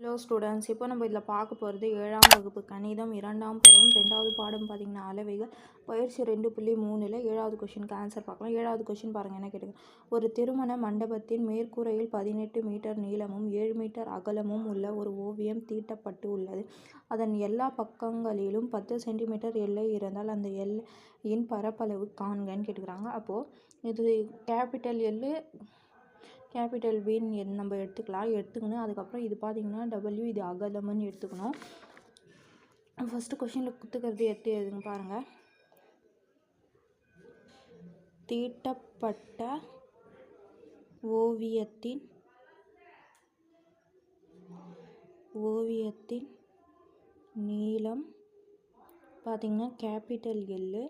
Hello students இப்போ நம்ம இதில் பார்க்க போகிறது ஏழாம் வகுப்பு கணிதம் இரண்டாம் பருவம் ரெண்டாவது பாடம் பார்த்தீங்கன்னா அளவைகள் பயிற்சி ரெண்டு புள்ளி மூணில் ஏழாவது கொஷினுக்கு ஆன்சர் பார்க்கலாம். ஏழாவது கொஷின் பாருங்கள் என்ன கேட்டுங்க ஒரு திருமண மண்டபத்தின் மேற்கூரையில் பதினெட்டு மீட்டர் நீளமும் ஏழு மீட்டர் அகலமும் உள்ள ஒரு ஓவியம் தீட்டப்பட்டு உள்ளது. அதன் எல்லா பக்கங்களிலும் பத்து சென்டிமீட்டர் எல்லை இருந்தால் அந்த எல்லையின் பரப்பளவு காண்கன்னு கேட்டுக்கிறாங்க. அப்போது இது கேபிட்டல் எல்லு கேபிட்டல் பின்னு நம்ம எடுத்துக்கலாம். எடுத்துக்கணும். அதுக்கப்புறம் இது பார்த்திங்கன்னா டபிள்யூ இது அகலம்னு எடுத்துக்கணும். ஃபஸ்ட்டு கொஷினில் குத்துக்கிறது எடுத்து எதுன்னு பாருங்கள் தீட்டப்பட்ட ஓவியத்தின் ஓவியத்தின் நீளம் பார்த்திங்கன்னா கேபிட்டல் எல்லு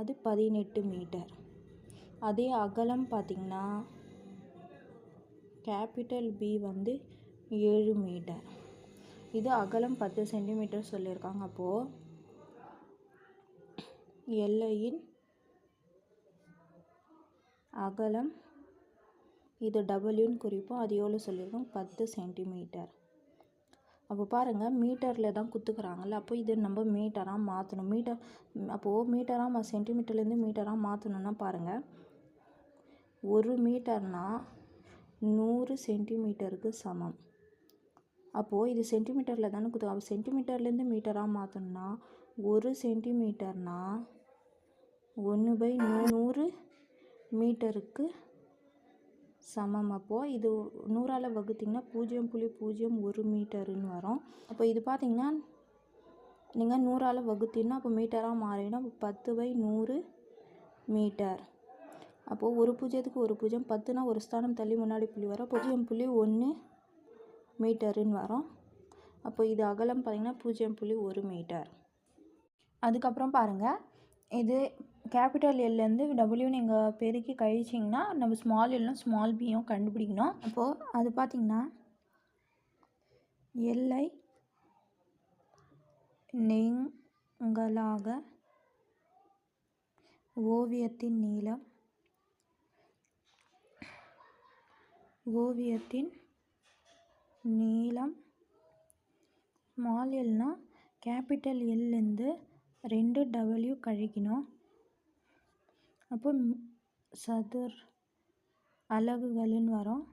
அது பதினெட்டு மீட்டர் அதே அகலம் பார்த்திங்கன்னா கேபிட்டல் பி வந்து ஏழு மீட்டர். இது அகலம் பத்து சென்டிமீட்டர் சொல்லியிருக்காங்க. அப்போது எல்லையின் அகலம் இது டபுள்யூன்னு குறிப்போம் அது எவ்வளோ சொல்லியிருக்கோம்? பத்து சென்டிமீட்டர். அப்போ பாருங்கள் மீட்டரில் தான் குத்துக்கிறாங்கல்ல. அப்போ இது நம்ம மீட்டராக மாற்றணும் மீட்டர் அப்போது மீட்டராக சென்டிமீட்டர்லேருந்து மீட்டராக மாற்றணுன்னா பாருங்கள் ஒரு மீட்டர்னால் நூறு சென்டிமீட்டருக்கு சமம். அப்போது இது சென்டிமீட்டரில் தானே குத்து அப்போ சென்டிமீட்டர்லேருந்து மீட்டராக மாற்றணும்னா ஒரு சென்டிமீட்டர்னா ஒன்று பை நூறு மீட்டருக்கு சமம். அப்போது இது நூறால் வகுத்திங்கன்னா பூஜ்ஜியம் புள்ளி பூஜ்ஜியம் ஒரு மீட்டருன்னு வரும். அப்போ இது பார்த்திங்கன்னா நீங்கள் நூறால் வகுத்தீங்கன்னா அப்போ மீட்டராக மாறிடும் பத்து பை நூறு மீட்டர். அப்போது ஒரு பூஜ்ஜியத்துக்கு ஒரு பூஜ்ஜியம் பத்துனா ஒரு ஸ்தானம் தள்ளி முன்னாடி புள்ளி வரும். பூஜ்ஜியம் புள்ளி ஒன்று மீட்டருன்னு வரும். அப்போ இது அகலம் பார்த்திங்கன்னா பூஜ்ஜியம் புள்ளி ஒரு மீட்டர். அதுக்கப்புறம் பாருங்கள் இது கேபிட்டல் எல்லேருந்து டபிள்யூ நீங்கள் பெருக்கி கழிச்சிங்கன்னா நம்ம ஸ்மால் எல்லும் ஸ்மால் பியும் கண்டுபிடிக்கணும். அப்போது அது பார்த்திங்கன்னா எல்லை நீங்களாக ஓவியத்தின் நீளம் ஓவியத்தின் நீளம் ஸ்மால் எல்னா கேபிட்டல் எல்லேருந்து ரெண்டு டபிள்யூ கழிக்கணும் அப்போ சதுர் அலகுகள்னு வரும்.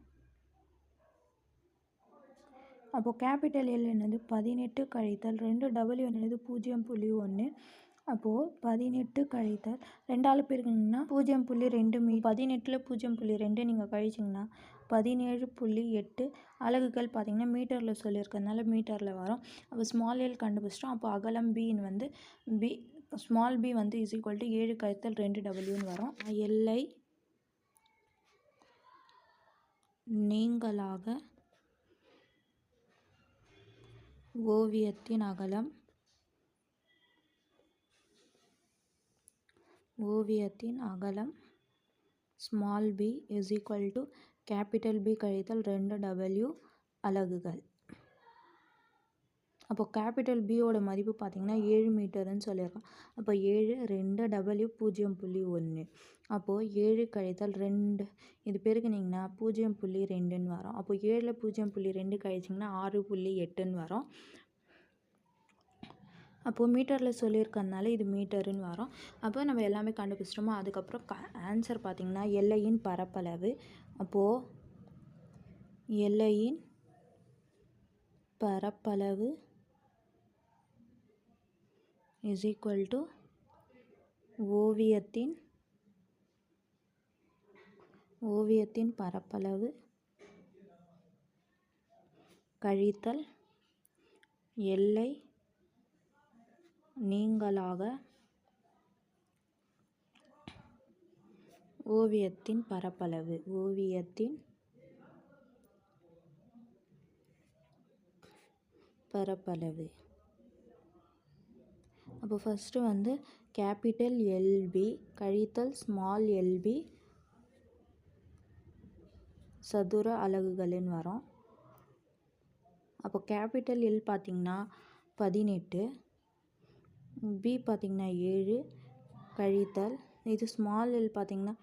அப்போது கேபிட்டல் எல் என்னது? பதினெட்டு கழித்தல் ரெண்டு டபுள்யூ என்னது? பூஜ்ஜியம் புள்ளி ஒன்று அப்போது பதினெட்டு கழித்தல் ரெண்டால் பெருக்குனிங்கன்னா பூஜ்ஜியம் புள்ளி ரெண்டு மீ பதினெட்டில் பூஜ்ஜியம் புள்ளி ரெண்டு நீங்கள் கழிச்சிங்கன்னா பதினேழு புள்ளி எட்டு அலகுகள் பார்த்திங்கன்னா மீட்டரில் சொல்லியிருக்கிறதுனால மீட்டரில் வரும். அப்போ ஸ்மால் எல் கண்டுபிடிச்சிட்டோம். அப்போ அகலம் பின்னு வந்து பி ஸ்மால் பி வந்து இஸ் ஈக்குவல் டு ஏழு கழித்தல் ரெண்டு டபுள்யூன்னு வரும். எல்லை நீங்களாக ஓவியத்தின் அகலம் ஓவியத்தின் அகலம் small B is equal to capital B கழித்தல் ரெண்டு டபிள்யூ அலகுகள். அப்போ கேபிட்டல் பியோட மதிப்பு பார்த்திங்கன்னா ஏழு மீட்டருன்னு சொல்லியிருக்கோம் அப்போ ஏழு ரெண்டு டபிள்யூ பூஜ்ஜியம் புள்ளி ஒன்று. அப்போது ஏழு கழித்தல் ரெண்டு. இது பெருக்குனிங்கன்னா பூஜ்ஜியம் புள்ளி ரெண்டுன்னு வரும். அப்போ ஏழில் பூஜ்ஜியம் புள்ளி ரெண்டு கழிச்சிங்கன்னா ஆறு புள்ளி எட்டுன்னு வரும். அப்போது மீட்டரில் சொல்லியிருக்கறதுனால இது மீட்டருன்னு வரும். அப்போ நம்ம எல்லாமே கண்டுபிடிச்சிட்டோமோ? அதுக்கப்புறம் க ஆன்சர் பார்த்திங்கன்னா எல்லையின் பரப்பளவு அப்போது எல்லையின் பரப்பளவு இஸ் ஈக்குவல் டு ஓவியத்தின் ஓவியத்தின் பரப்பளவு கழித்தல் எல்லை நீங்களாக ஓவியத்தின் பரப்பளவு ஓவியத்தின் பரப்பளவு. அப்போ ஃபஸ்ட்டு வந்து கேபிட்டல் எல்பி கழித்தல் ஸ்மால் எல்பி சதுர அலகுகளின் வரும். அப்போ கேபிட்டல் எல் பார்த்திங்கன்னா பதினெட்டு பி பார்த்திங்கன்னா ஏழு கழித்தல் இது ஸ்மால் எல் பார்த்திங்கன்னா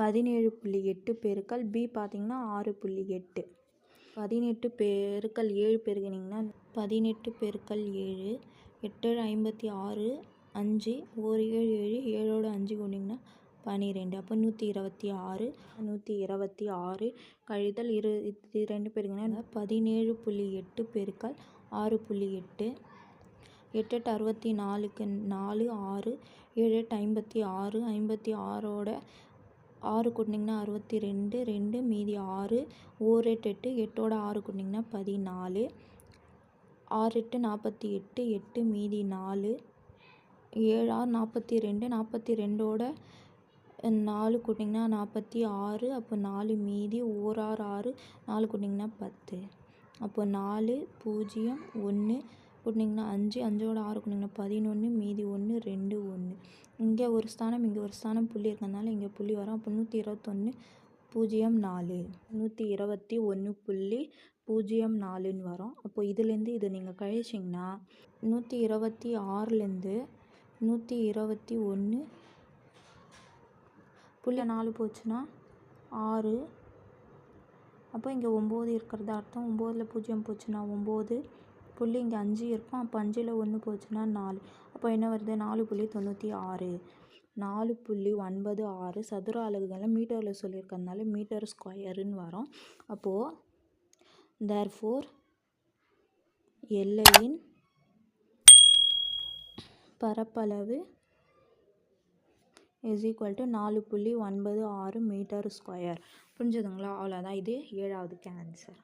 பதினேழு புள்ளி எட்டு பெருக்கல் பி பார்த்திங்கன்னா ஆறு புள்ளி எட்டு. பதினெட்டு பெருக்கல் ஏழு பெருகினீங்கன்னா பதினெட்டு பெருக்கல் ஏழு எட்டு ஐம்பத்தி ஆறு அஞ்சு ஒரு ஏழு ஏழு ஏழோட அஞ்சு கொண்டிங்கன்னா பன்னிரெண்டு அப்போ நூற்றி இருபத்தி ஆறு நூற்றி இருபத்தி ஆறு கழித்தல் இரு இது ரெண்டு பெருக்கினா பதினேழு புள்ளி எட்டு பெருக்கல் ஆறு புள்ளி எட்டு. எட்டு எட்டு அறுபத்தி நாலுக்கு நாலு ஆறு ஏழு எட்டு ஐம்பத்தி ஆறு ஐம்பத்தி ஆறோட ஆறு கூட்டினிங்கன்னா அறுபத்தி ரெண்டு ரெண்டு மீதி ஆறு ஓர் எட்டு எட்டு எட்டோட ஆறு கூட்டினிங்கன்னா பதினாலு ஆறு எட்டு நாற்பத்தி எட்டு எட்டு மீதி நாலு ஏழு ஆறு நாற்பத்தி ரெண்டு நாற்பத்தி ரெண்டோட நாலு கூட்டிங்கன்னா நாற்பத்தி ஆறு அப்போ நாலு மீதி ஓர் ஆறு ஆறு நாலு கூட்டிங்கன்னா பத்து. அப்போ நாலு பூஜ்ஜியம் ஒன்று கூட்டினிங்கன்னா அஞ்சு அஞ்சோட ஆறு கூட்டிங்கன்னா பதினொன்று மீதி ஒன்று ரெண்டு ஒன்று இங்கே ஒரு ஸ்தானம் இங்கே ஒரு ஸ்தானம் புள்ளி இருக்கிறதுனால இங்கே புள்ளி வரும். அப்போ நூற்றி இருபத்தொன்று பூஜ்ஜியம் நாலு. நூற்றி இருபத்தி ஒன்று புள்ளி பூஜ்ஜியம் நாலுன்னு வரும். அப்போ இதுலேருந்து இது நீங்கள் கழிச்சிங்கன்னா நூற்றி இருபத்தி ஆறுலேருந்து நூற்றி இருபத்தி ஒன்று புள்ளி நாலு போச்சுன்னா ஆறு. அப்போ இங்கே ஒம்பது இருக்கிறது அர்த்தம். ஒம்போதில் பூஜ்ஜியம் போச்சுன்னா ஒம்பது. புள்ளி இங்கே அஞ்சு இருக்கும். அப்போ அஞ்சில் ஒன்று போச்சுன்னா நாலு. அப்போ என்ன வருது? நாலு புள்ளி தொண்ணூற்றி ஆறு. நாலு புள்ளி ஒன்பது ஆறு. சதுர அலகுகளை மீட்டரில் சொல்லியிருக்கறதுனால மீட்டர் ஸ்கொயருன்னு வரும். அப்போது தேர்ஃபோர் எல்லையின் பரப்பளவு இஸ் ஈக்குவல் டு நாலு புள்ளி ஒன்பது ஆறு மீட்டர் ஸ்கொயர். புரிஞ்சுதுங்களா? அவ்வளோதான் இது ஏழாவது கேன்சர்